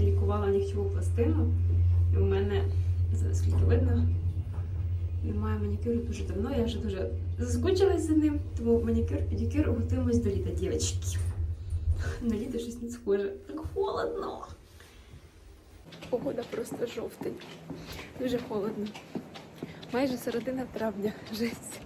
довго лікувала нігтєву пластину. І у мене зараз скільки видно. Немає манікюру дуже давно, я вже дуже заскучилась за ним. Тому манікюр, педикюр готуємось до літа, дівчатки. На літо щось не схоже. Так холодно. Погода просто жовтень. Дуже холодно. Майже середина травня. Жесть.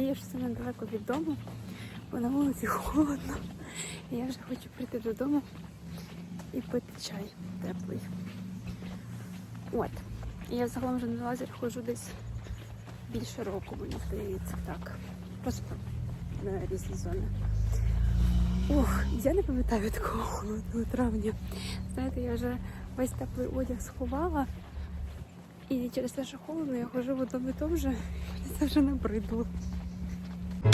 І радію, що це недалеко від дому, бо на вулиці холодно. І я вже хочу прийти додому і пити чай теплий. От. І я загалом вже на лазер ходжу десь більше року, мені здається, так. Просто на різні зони. Ох, я не пам'ятаю такого холодного травня. Знаєте, я вже весь теплий одяг сховала. І через те, що холодно, я ходжу в одному і тому же, це вже набридло. У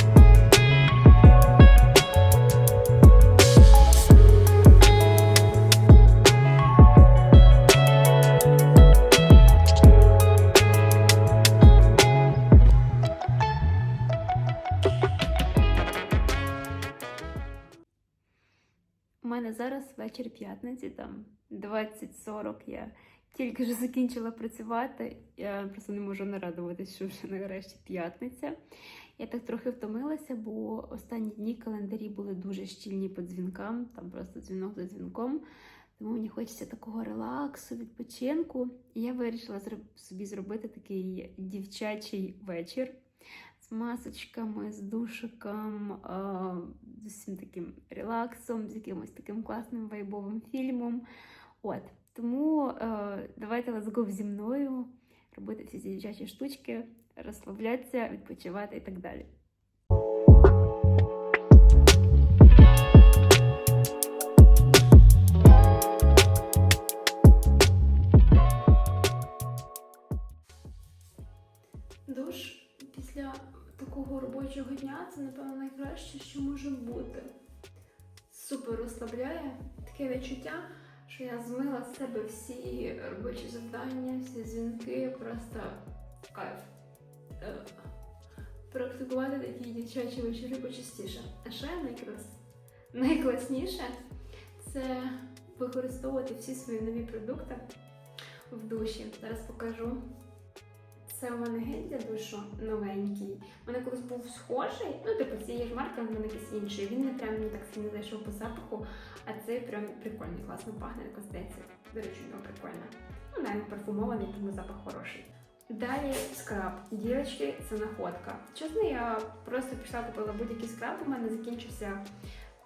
мене зараз вечір п'ятниці, там 20.40 я тільки вже закінчила працювати. Я просто не можу нарадуватись, що вже нарешті п'ятниця. Я так трохи втомилася, бо останні дні календарі були дуже щільні по дзвінкам, там просто дзвінок за дзвінком. Тому мені хочеться такого релаксу, відпочинку. І я вирішила собі зробити такий дівчачий вечір з масочками, з душиком, з усім таким релаксом, з якимось таким класним вайбовим фільмом. От. Тому е, давайте let's зі мною робити всі ці дівчачі штучки, розслаблятися, відпочивати і так далі. Душ після такого робочого дня це, напевно, найкраще, що може бути. Супер розслабляє таке відчуття, що я змила з себе всі робочі завдання, всі дзвінки, просто кайф. Е, Практикувати такі дівчачі вечори почастіше. А ще найкрас... найкласніше це використовувати всі свої нові продукти в душі. Зараз покажу. Це у мене гель для душу новенький. У мене колись був схожий, ну, типу, цієї ж марки, але в мене якийсь інший. Він не прям мені так сильно зайшов по запаху, а цей прям прикольний, класно пахне, якось здається. До речі, ну прикольно. Ну, навіть парфумований, тому запах хороший. Далі скраб. Дівчатки, це находка. Чесно, я просто пішла купила будь-який скраб. У мене закінчився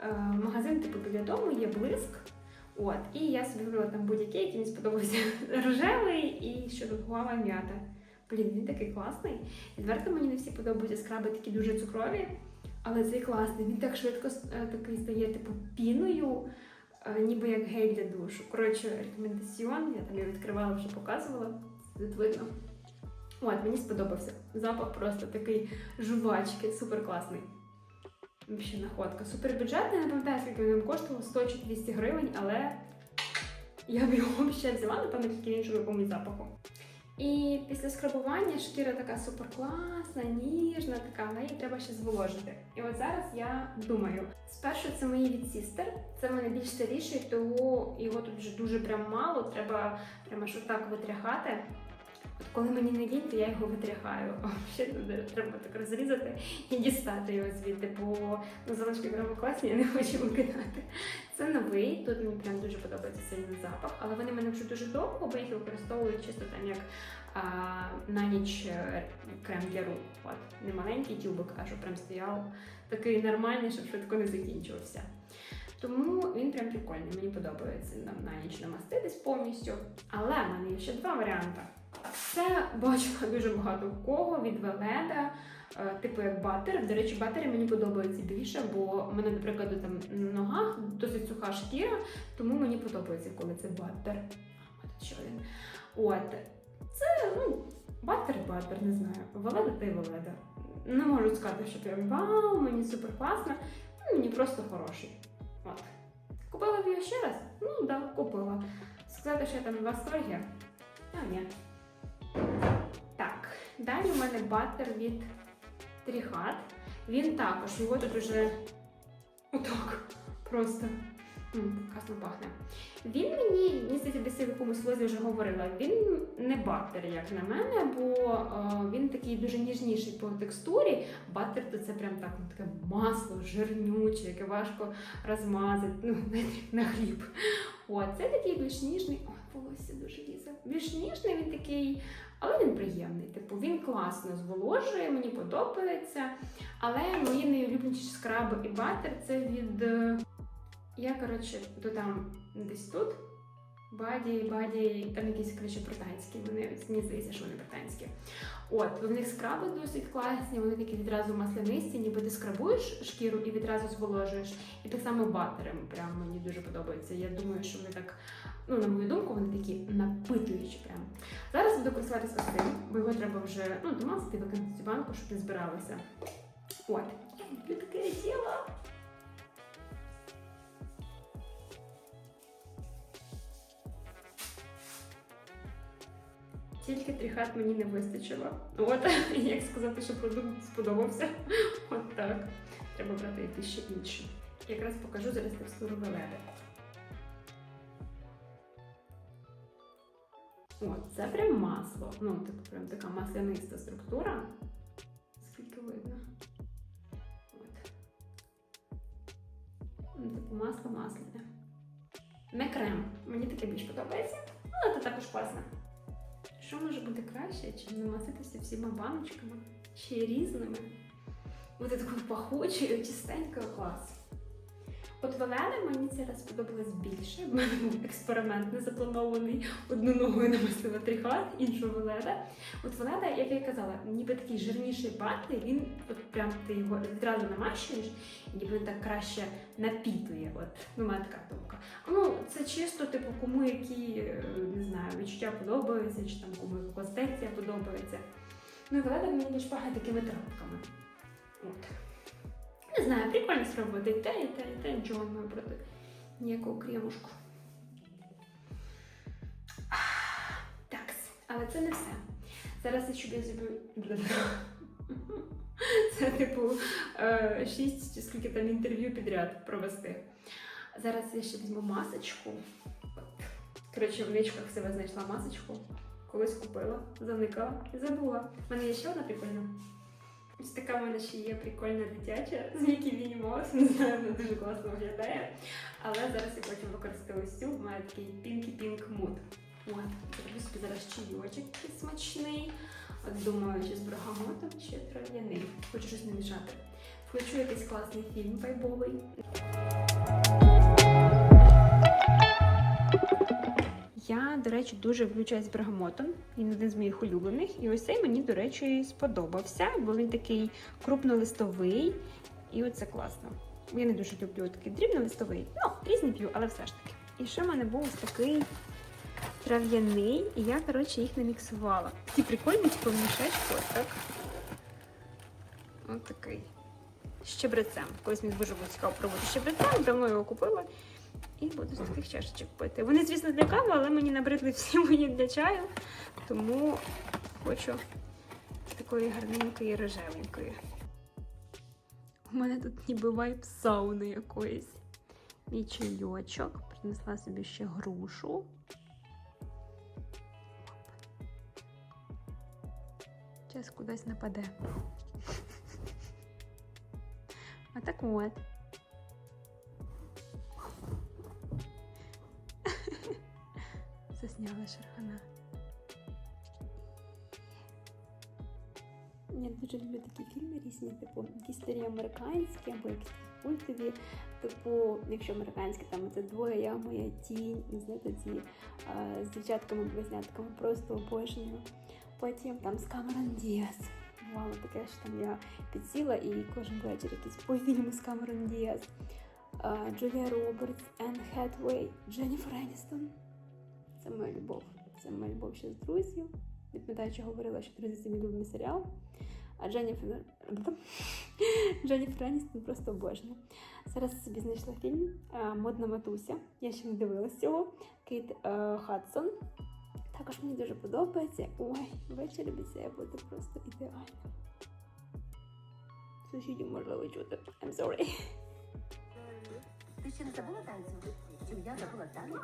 е, магазин, типу біля дому, є блиск. От, і я собі вибрала там будь-який, який мені сподобався рожевий і що тут гуава м'ята. Блін, він такий класний. Відверто мені не всі подобаються скраби такі дуже цукрові, але цей класний. Він так швидко е, такий стає, типу, піною, е, ніби як гель для душу. Коротше, рекомендаціон, я там його відкривала, вже показувала. Тут видно. От, мені сподобався. Запах просто такий жувачки, супер класний. Ще находка. Супер бюджетний, не пам'ятаю, скільки він коштував, 100 чи 200 гривень, але я б його ще взяла, напевно, тільки іншому якомусь запаху. І після скрабування шкіра така супер класна, ніжна, така, але її треба ще зволожити. І от зараз я думаю, спершу це мої від Sister, це мене більш старіший, тому його тут вже дуже прям мало, треба прямо аж так витряхати. Коли мені не лінь, то я його витряхаю. Ще треба так розрізати і дістати його звідти, бо ну, залишки прямо класні, я не хочу викидати. Це новий, тут мені прям дуже подобається сильний запах, але вони мене вже дуже довго, бо їх використовую чисто там як а, на ніч е, крем для рук. От, не маленький тюбик, а щоб прям стояв такий нормальний, щоб швидко не закінчувався. Тому він прям прикольний, мені подобається нам на ніч намаститись повністю. Але в мене є ще два варіанти. Це бачила дуже багато в кого від Веледа, е, типу як батер. До речі, батери мені подобаються більше, бо в мене, наприклад, там на ногах досить суха шкіра, тому мені подобається, коли це батер. Ще один. От. Це, ну, батер, батер, не знаю. Веледа та й веледа. Не можу сказати, що прям вау, мені супер класно. Ну, мені просто хороший. От. Купила б його ще раз? Ну, так, да, купила. Сказати, що я там в восторгі? А, ні. Так, далі у мене батер від Тріхат. Він також, його тут уже отак. Просто класно пахне. Він мені, мені здається, десь в якомусь лозі вже говорила. Він не баттер, як на мене, бо е, він такий дуже ніжніший по текстурі. Баттер то це прям так ну, таке масло, жирнюче, яке важко розмазати ну, на хліб. От, це такий більш ніжний. Волосся дуже лізе. Більш ніжний він такий, але він приємний. Типу, він класно зволожує, мені подобається. Але мої найулюбленіші скраби і батер це від. е, Я, коротше, додам десь тут. Баді, баді, там якісь коротше, британські. Вони мені здається, що вони британські. От, в них скраби досить класні, вони такі відразу маслянисті, ніби ти скрабуєш шкіру і відразу зволожуєш. І так само батером прям мені дуже подобається. Я думаю, що вони так, ну на мою думку, вони такі напитуючі прям. Зараз буду користуватися ось цим, бо його треба вже ну, домасити, викинути цю банку, щоб не збиралося. От. Люблю таке діло. Тільки тріхат мені не вистачило. От, як сказати, що продукт сподобався. От так. Треба брати якийсь ще інший. Якраз покажу зараз текстуру веледи. О, це прям масло. Ну, типу, прям така масляниста структура. Скільки видно. От. Ну, Типу масло масляне. Не крем. Мені таке більш подобається. Але це також класно. Що може бути краще, чим намаститися всіма баночками, й різними? Бути такою пахучою, чистенькою клас. От Веледа мені це раз сподобалось більше. В мене був експеримент не запланований. Одну ногою намастила трихат, іншу Веледа. От Веледа, як я казала, ніби такий жирніший батий, він от прям ти його відразу намащуєш, і ніби він так краще напітує. От ну, мене така думка. Ну, це чисто, типу, кому які, е, не знаю, відчуття подобаються, чи там кому консистенція подобається. Ну, і Веледа мені пахне такими травками. Знаю, прикольно спробувати і те, і те, і те, нічого не маю проти ніякого кремушку. Так, але це не все. Зараз я щоб я зроблю. Це, типу, е, шість чи скільки там інтерв'ю підряд провести. Зараз я ще візьму масочку. Коротше, в ничках себе знайшла масочку. Колись купила, заникала і забула. У мене є ще одна прикольна. Ось така в мене ще є прикольна дитяча з Мікі Міні Маус. Не знаю, вона дуже класно виглядає. Але зараз я потім використаю ось цю. Мене такий Pink Mood. От, зроблю собі зараз чайочок смачний. От думаю, чи з бергамотом, чи трав'яний. Хочу щось не мішати. Включу якийсь класний фільм вайбовий. Я, до речі, дуже влючаюсь бергамотом. Він один з моїх улюблених. І ось цей мені, до речі, сподобався, бо він такий крупнолистовий. І оце класно. Я не дуже люблю такий дрібнолистовий. Ну, різні п'ю, але все ж таки. І ще в мене був ось такий трав'яний, і я, коротше, їх наміксувала. Такі прикольні, типу, в мішечку, ось так. Ось такий. З щебрецем. Колись мені дуже цікаво пробувати щебрецем, давно його купила. І буду з таких чашечок пити. Вони, звісно, для кави, але мені набридли всі мої для чаю. Тому хочу такої гарненької рожевенької. У мене тут ніби вайб сауни якоїсь. Мій чайочок. Принесла собі ще грушу. Зараз кудись нападе. А так от. Засняла шерхана. Я дуже люблю такі фільми різні, типу старі американські або якісь культові. Типу, якщо американські, там це двоє, я моя тінь, знаєте, ці е, з дівчатками близнятками просто обожнюю. Потім там з Камерон Діас. Бувало таке, що там я підсіла і кожен вечір якісь по фільму з Камерон Діас. Е, Джулія Робертс, Енн Хетвей, Дженніфер Еністон. Це моя любов. Це моя любов ще з друзів. Пам'ятаю, що говорила, що друзі це мій улюблений серіал. А Дженніфер Дженніфер Еністон просто обожнюю. Зараз собі знайшла фільм е, Модна матуся. Я ще не дивилась цього. Кейт е, Хадсон. Також мені дуже подобається. Ой, ввечері обіцяє бути просто ідеальним. Сусідів можливо чути. I'm sorry. Ти ще не забула танцю? Чи я забула танець?